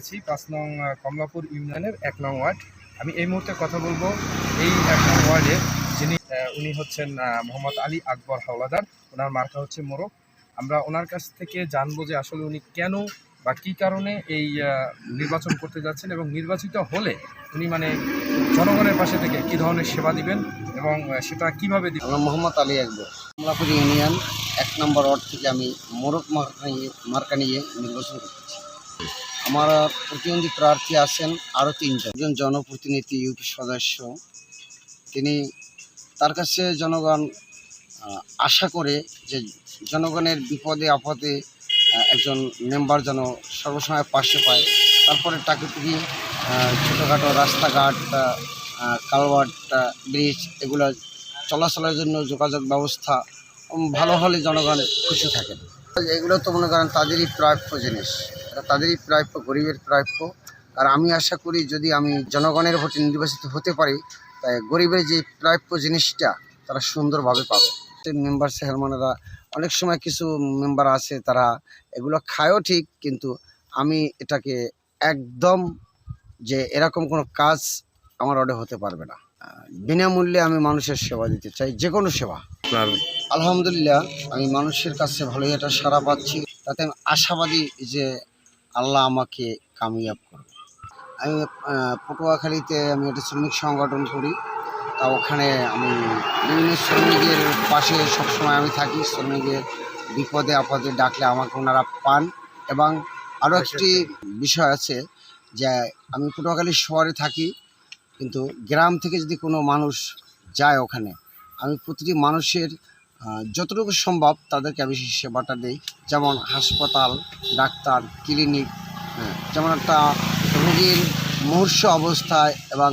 আছি, পাঁচ নং কমলাপুর ইউনিয়নের এক নং ওয়ার্ড। আমি এই মুহূর্তে কথা বলব এই এক নং ওয়ার্ডে যিনি উনি হচ্ছেন মোহাম্মদ আলী আকবর হাওলাদার। ওনার মার্কা হচ্ছে মোরগ। আমরা ওনার কাছ থেকে জানব যে আসলে উনি কেন বা কী কারণে এই নির্বাচন করতে যাচ্ছেন এবং নির্বাচিত হলে উনি মানে জনগণের পাশে থেকে কী ধরনের সেবা দিবেন এবং সেটা কীভাবে দিবেন? আমার মোহাম্মদ আলী আকবর। কমলাপুর ইউনিয়ন এক নম্বর ওয়ার্ড থেকে আমি মোরক মার্কা নিয়ে মার্কা নিয়ে নির্বাচন করতেছি। আমার প্রতিদ্বন্দ্বী প্রার্থী আছেন আরও তিনজন। জনপ্রতিনিধি ইউপি সদস্য। তিনি তার কাছে জনগণ আশা করে যে জনগণের বিপদে, আপদে একজন মেম্বার যেন সর্বসময় পাশে পায়। তারপরে টাকিটুকি ছোটোখাটো রাস্তাঘাট কালভার্ট ব্রিজ, এগুলো চলাচলের জন্য যোগাযোগ ব্যবস্থা ভালো হলে জনগণ খুশি থাকেন। এগুলো তো মনে করেন তাদেরই প্রাপ্য জিনিস। তাদেরই প্রাপ্য গরিবের প্রাপ্য। আর আমি আশা করি যদি আমি জনগণের ভোটে নির্বাচিত হতে পারি তাই গরিবের যে প্রাপ্য জিনিসটা তারা সুন্দরভাবে পাবে। মেম্বার চেয়ারম্যানেরা অনেক সময় কিছু মেম্বার আছে তারা এগুলো খায়ও ঠিক কিন্তু আমি এটাকে একদম যে এরকম কোনো কাজ আমার অর্ডে হতে পারবে না। বিনামূল্যে আমি মানুষের সেবা দিতে চাই যে কোনো সেবা। আলহামদুলিল্লাহ আমি মানুষের কাছে ভালোই একটা সাড়া পাচ্ছি। তাতে আমি আশাবাদী যে আল্লাহ আমাকে কামিয়াব করবে আমি পটুয়াখালীতে আমি একটা শ্রমিক সংগঠন করি। তা ওখানে আমি বিভিন্ন শ্রমিকের পাশে সবসময় আমি থাকি। শ্রমিকের বিপদে আপদে ডাকলে আমাকে ওনারা পান। এবং আরও একটি বিষয় আছে যে আমি পটুয়াখালী শহরে থাকি কিন্তু গ্রাম থেকে যদি কোনো মানুষ যায় ওখানে আমি প্রতিটি মানুষের যতটুকু সম্ভব তাদেরকে আমি সেবাটা দিই। যেমন হাসপাতাল ডাক্তার ক্লিনিক হ্যাঁ, যেমন একটা রোগীর মুহূর্ষ অবস্থায় এবং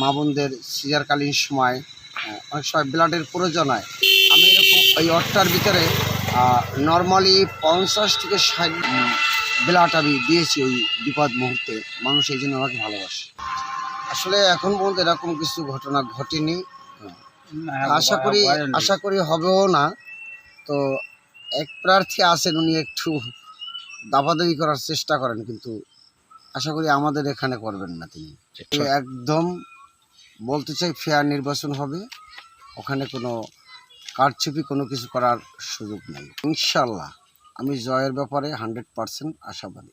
মা বোনদের সিজারকালীন সময় আহ, অনেক সময় ব্লাডের প্রয়োজন হয় আমি এরকম ওই অটটার ভিতরে নর্মালি পঞ্চাশ থেকে ষাট ব্লাড আমি দিয়েছি ওই বিপদ মুহূর্তে। মানুষ এই জন্য আমাকে ভালোবাসে। আসলে এখন পর্যন্ত এরকম কিছু ঘটনা ঘটেনি। আশা করি আশা করি হবেও না। তো এক প্রার্থী আছেন উনি একটু দাবাদাবি করার চেষ্টা করেন কিন্তু আশা করি আমাদের এখানে করবেন না তিনি। একদম বলতে চাই ফেয়ার নির্বাচন হবে। ওখানে কোনো কারচুপি কোনো কিছু করার সুযোগ নেই। ইনশাল্লাহ আমি জয়ের ব্যাপারে হান্ড্রেড পার্সেন্ট আশাবাদী।